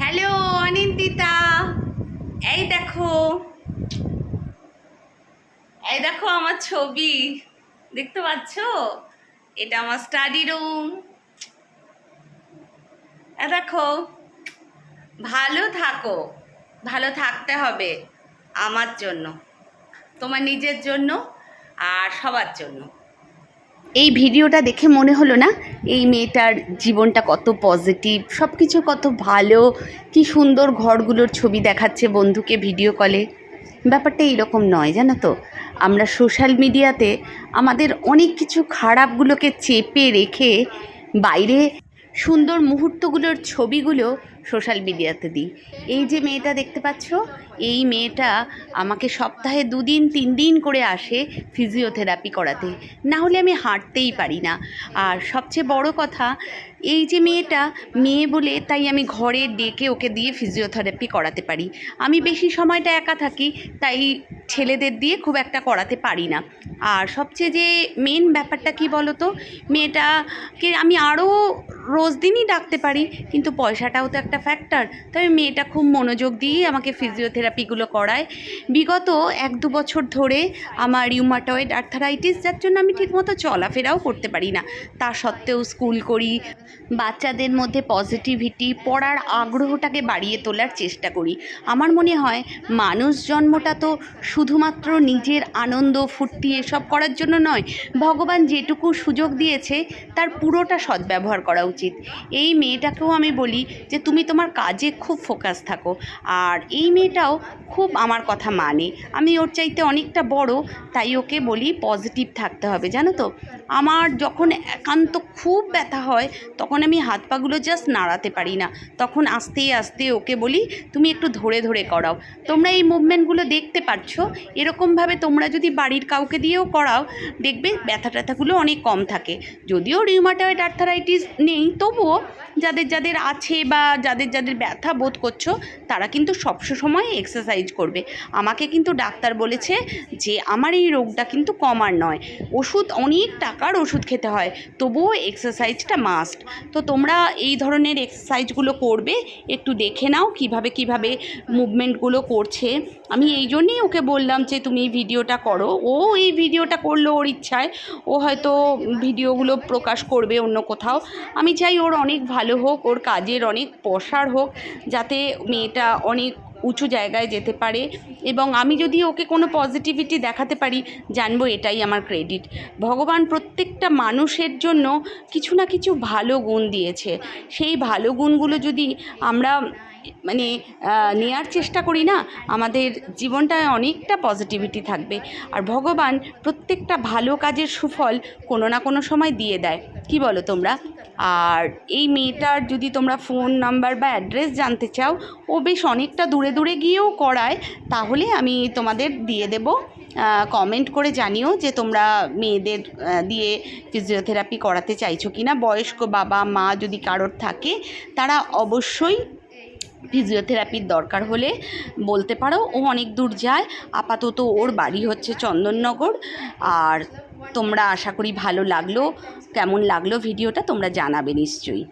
Hello, Anindita. এই দেখো। এই দেখো আমার ছবি। দেখতে পাচ্ছ? এটা আমার স্টাডি রুম দেখো, ভালো থাকো। ভালো থাকতে হবে আমার জন্য, তোমার নিজের জন্য আর সবার জন্য। এই ভিডিওটা দেখে মনে হলো না এই মেয়েটার জীবনটা কত পজিটিভ সব কিছু কত ভালো, কি সুন্দর ঘরগুলোর ছবি দেখাচ্ছে বন্ধুকে ভিডিও কলে ব্যাপারটা এইরকম নয়, জানো তো? আমরা সোশ্যাল মিডিয়াতে আমাদের অনেক কিছু খারাপগুলোকে চেপে রেখে বাইরে সুন্দর মুহূর্তগুলোর ছবিগুলো সোশ্যাল মিডিয়াতে দিই। এই যে মেয়েটা দেখতে পাচ্ছ, এই মেয়েটা আমাকে সপ্তাহে দুদিন তিন দিন করে আসে ফিজিওথেরাপি করাতে। না হলে আমি হাঁটতেই পারি না। আর সবচেয়ে বড় কথা, এই যে মেয়েটা মেয়ে বলে তাই আমি ঘরে ডেকে ওকে দিয়ে ফিজিওথেরাপি করাতে পারি। আমি বেশি সময়টা একা থাকি, তাই ছেলেদের দিয়ে খুব একটা করাতে পারি না। আর সবচেয়ে যে মেন ব্যাপারটা কি বলো তো মেয়েটাকে আমি আরও রোজ দিনই ডাকতে পারি, কিন্তু পয়সাটাও তো একটা ফ্যাক্টর তবে মেয়েটা খুব মনোযোগ দিয়ে আমাকে ফিজিওথেরাপিগুলো করায়। বিগত এক দু বছর ধরে আমার রিউমাটয়েড আর্থারাইটিস যার জন্য আমি ঠিকমতো চলাফেরাও করতে পারি না। তা সত্ত্বেও স্কুল করি, বাচ্চাদের মধ্যে পজিটিভিটি পড়ার আগ্রহটাকে বাড়িয়ে তোলার চেষ্টা করি। আমার মনে হয়, মানুষ জন্মটা তো শুধুমাত্র নিজের আনন্দ, ফুর্তি এসব করার জন্য নয়, ভগবান যেটুকু সুযোগ দিয়েছে, তার পুরোটা সদ্ব্যবহার করা উচিত। এই মেয়েটাকেও আমি বলি যে, তুমি তোমার কাজে খুব ফোকাস থাকো। আর এই মেয়েটাও খুব আমার কথা মানে। আমি ওর চাইতে অনেকটা বড়, তাই ওকে বলি পজিটিভ থাকতে হবে, জানো তো? আমার যখন একান্ত খুব ব্যথা হয়, তখন আমি হাত পাগুলো জাস্ট নাড়াতে পারি না। তখন আস্তে আস্তে ওকে বলি, তুমি একটু ধরে ধরে করাও। তোমরা এই মুভমেন্টগুলো দেখতে পাচ্ছ এরকমভাবে তোমরা যদি বাড়ির কাউকে দিয়েও করাও, দেখবে ব্যথা ট্যাথাগুলো অনেক কম থাকে। যদিও রিউমাটয়েড আর্থারাইটিস নেই, তবুও যাদের যাদের আছে বা যাদের যাদের ব্যথা বোধ করছ, তারা কিন্তু সব সময় এক্সারসাইজ করবে। আমাকে কিন্তু ডাক্তার বলেছে যে, আমার এই রোগটা কিন্তু কমার নয়। ওষুধ, অনেক টাকার ওষুধ খেতে হয়, তবুও এক্সারসাইজটা মাস্ট তো তোমরা এই ধরনের এক্সারসাইজগুলো করবে, একটু দেখে নাও কীভাবে কীভাবে মুভমেন্টগুলো করছে। আমি এই জন্যেই ওকে বললাম যে, তুমি এই ভিডিওটা করো। ও এই ভিডিওটা করল ওর ইচ্ছায়। ও হয়তো ভিডিওগুলো প্রকাশ করবে অন্য কোথাও। আমি চাই ওর অনেক ভালো হোক, ওর কাজের অনেক প্রসার হোক, যাতে মেয়েটা অনেক উঁচু জায়গায় যেতে পারে। এবং আমি যদি ওকে কোনো পজিটিভিটি দেখাতে পারি, জানব এটাই আমার ক্রেডিট ভগবান প্রত্যেকটা মানুষের জন্য কিছু না কিছু ভালো গুণ দিয়েছে। সেই ভালো গুণগুলো যদি আমরা মানে নেয়ার চেষ্টা করি না, আমাদের জীবনটায় অনেকটা পজিটিভিটি থাকবে। আর ভগবান প্রত্যেকটা ভালো কাজের সুফল কোনো না কোনো সময় দিয়ে দেয়। কি বলো তোমরা? আর এই মেয়েটার যদি তোমরা ফোন নাম্বার বা অ্যাড্রেস জানতে চাও, ও বেশ অনেকটা দূরে দূরে গিয়েও করায়, তাহলে আমি তোমাদের দিয়ে দেব কমেন্ট করে জানিও যে তোমরা মেয়েদের দিয়ে ফিজিওথেরাপি করাতে চাইছো কি না বয়স্ক বাবা, মা যদি কারোর থাকে, তারা অবশ্যই ফিজিওথেরাপির দরকার হলে বলতে পারো, ও অনেক দূর যায়। আপাতত ওর বাড়ি হচ্ছে চন্দননগর। আর তোমরা আশা করি ভালো লাগল। কেমন লাগল ভিডিওটা তোমরা জানাবে নিশ্চয়ই।